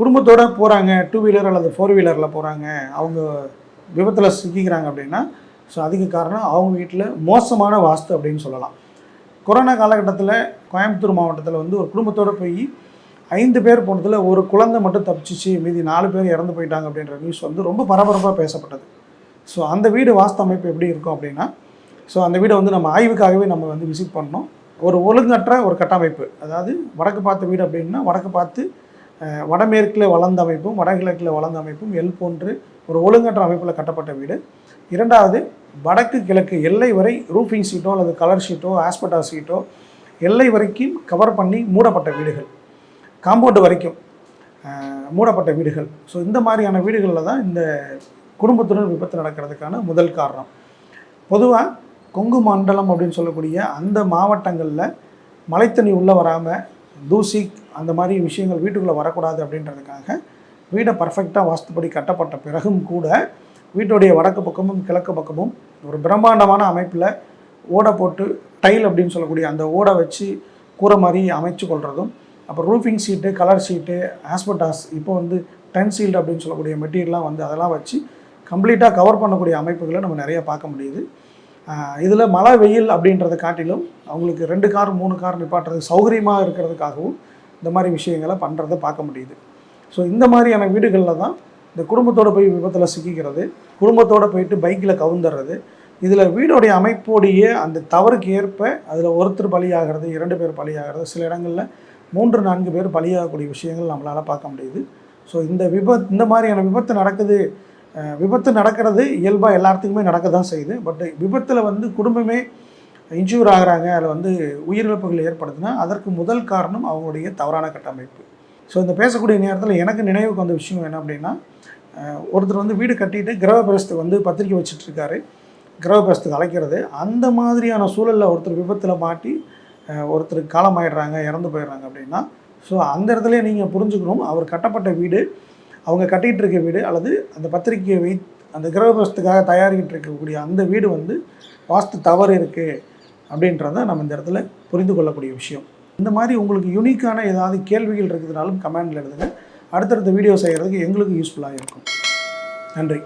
குடும்பத்தோடு போகிறாங்க two wheeler அல்லது ஃபோர் வீலரில் போகிறாங்க அவங்க விபத்தில் சிக்கிக்கிறாங்க அப்படின்னா ஸோ அதுக்கு காரணம் அவங்க வீட்டில் மோசமான வாஸ்து அப்படின்னு சொல்லலாம். கொரோனா காலகட்டத்தில் கோயம்புத்தூர் மாவட்டத்தில் வந்து ஒரு குடும்பத்தோடு போய் ஐந்து பேர் போனதில் ஒரு குழந்தை மட்டும் தப்பிச்சிச்சு மீதி நாலு பேர் இறந்து போயிட்டாங்க அப்படின்ற நியூஸ் வந்து ரொம்ப பரபரப்பாக பேசப்பட்டது. ஸோ அந்த வீடு வாஸ்து அமைப்பு எப்படி இருக்கும் அப்படின்னா ஸோ அந்த வீடை வந்து நம்ம ஆய்வுக்காகவே நம்ம வந்து விசிட் பண்ணோம் ஒரு ஒழுங்கற்ற ஒரு கட்டமைப்பு அதாவது வடக்கு பார்த்த வீடு அப்படின்னா வடக்கு பார்த்து வடமேற்கில் வளர்ந்த அமைப்பும் வடகிழக்கில் வளர்ந்த அமைப்பும் எல் போன்று ஒரு ஒழுங்கற்ற அமைப்பில் கட்டப்பட்ட வீடு. இரண்டாவது வடக்கு கிழக்கு எல்லை வரை ரூஃபிங் ஷீட்டோ அல்லது கலர் ஷீட்டோ ஆஸ்பெட்டா ஷீட்டோ எல்லை வரைக்கும் கவர் பண்ணி மூடப்பட்ட வீடுகள். காம்பவுண்டு வரைக்கும் மூடப்பட்ட வீடுகள். ஸோ இந்த மாதிரியான வீடுகளில் தான் இந்த குடும்பத்துடன் விபத்து நடக்கிறதுக்கான முதல் காரணம். பொதுவாக கொங்கு மண்டலம் அப்படின்னு சொல்லக்கூடிய அந்த மாவட்டங்களில் மழைத்தண்ணி உள்ளே வராமல் தூசி அந்த மாதிரி விஷயங்கள் வீட்டுக்குள்ளே வரக்கூடாது அப்படின்றதுக்காக வீடை பர்ஃபெக்டாக வாஸ்துப்படி கட்டப்பட்ட பிறகும் கூட வீட்டுடைய வடக்கு பக்கமும் கிழக்கு பக்கமும் ஒரு பிரம்மாண்டமான அமைப்பில் ஓடை போட்டு டைல் அப்படின்னு சொல்லக்கூடிய அந்த ஓடை வச்சு கூரை மாதிரி அமைச்சு கொள்வதும் அப்புறம் roofing sheet colour sheet asbestos இப்போ வந்து டென்சீல்டு அப்படின்னு சொல்லக்கூடிய மெட்டீரியல்லாம் வந்து அதெல்லாம் வச்சு கம்ப்ளீட்டாக கவர் பண்ணக்கூடிய அமைப்புகளை நம்ம நிறைய பார்க்க முடியுது. இதில் மழை வெயில் அப்படின்றத காட்டிலும் அவங்களுக்கு ரெண்டு கார் மூணு கார் நிப்பாட்டுறது சௌகரியமாக இருக்கிறதுக்காகவும் இந்த மாதிரி விஷயங்களை பண்ணுறத பார்க்க முடியுது. ஸோ இந்த மாதிரியான வீடுகளில் தான் இந்த குடும்பத்தோடு போய் விபத்தில் சிக்கிக்கிறது குடும்பத்தோடு போயிட்டு பைக்கில் கவுந்துடுறது இதில் வீடோடைய அமைப்போடைய அந்த தவறுக்கு ஏற்ப அதில் ஒருத்தர் பலியாகிறது இரண்டு பேர் பலியாகிறது சில இடங்களில் மூன்று நான்கு பேர் பலியாகக்கூடிய விஷயங்கள் நம்மளால் பார்க்க முடியுது. ஸோ இந்த விபத் இந்த மாதிரியான விபத்து நடக்குது விபத்து நடக்கிறது இயல்பாக எல்லாத்துக்குமே நடக்க தான் செய்யுது. பட் விபத்தில் வந்து குடும்பமே இன்ஜூர் ஆகிறாங்க. அதில் வந்து உயிரிழப்புகள் ஏற்படுதுன்னா அதற்கு முதல் காரணம் அவங்களுடைய தவறான கட்டமைப்பு. ஸோ இந்த பேசக்கூடிய நேரத்தில் எனக்கு நினைவுக்கு வந்த விஷயம் என்ன அப்படின்னா ஒருத்தர் வந்து வீடு கட்டிட்டு கிரகபிரஸ்துக்கு வந்து பத்திரிக்கை வச்சுட்ருக்காரு. கிரகபிரஸ்துக்கு அழைக்கிறது. அந்த மாதிரியான சூழலில் ஒருத்தர் விபத்தில் மாட்டி ஒருத்தர் காலமாயிடுறாங்க இறந்து போயிடுறாங்க அப்படின்னா ஸோ அந்த இடத்துல நீங்கள் புரிஞ்சுக்கணும். அவர் கட்டப்பட்ட வீடு அவங்க கட்டிகிட்டு இருக்க வீடு அல்லது அந்த பத்திரிக்கையை வை அந்த கிரகபிரசத்துக்காக தயாரிக்கிட்டு இருக்கக்கூடிய அந்த வீடு வந்து வாஸ்து தவறு இருக்குது அப்படின்றத நம்ம இந்த இடத்துல புரிந்து கொள்ளக்கூடிய விஷயம். இந்த மாதிரி உங்களுக்கு யூனிக்கான ஏதாவது கேள்விகள் இருக்குதுனாலும் கமெண்டில் எழுதுங்க. அடுத்தடுத்த வீடியோ செய்கிறதுக்கு எங்களுக்கு யூஸ்ஃபுல்லாக இருக்கும். நன்றி.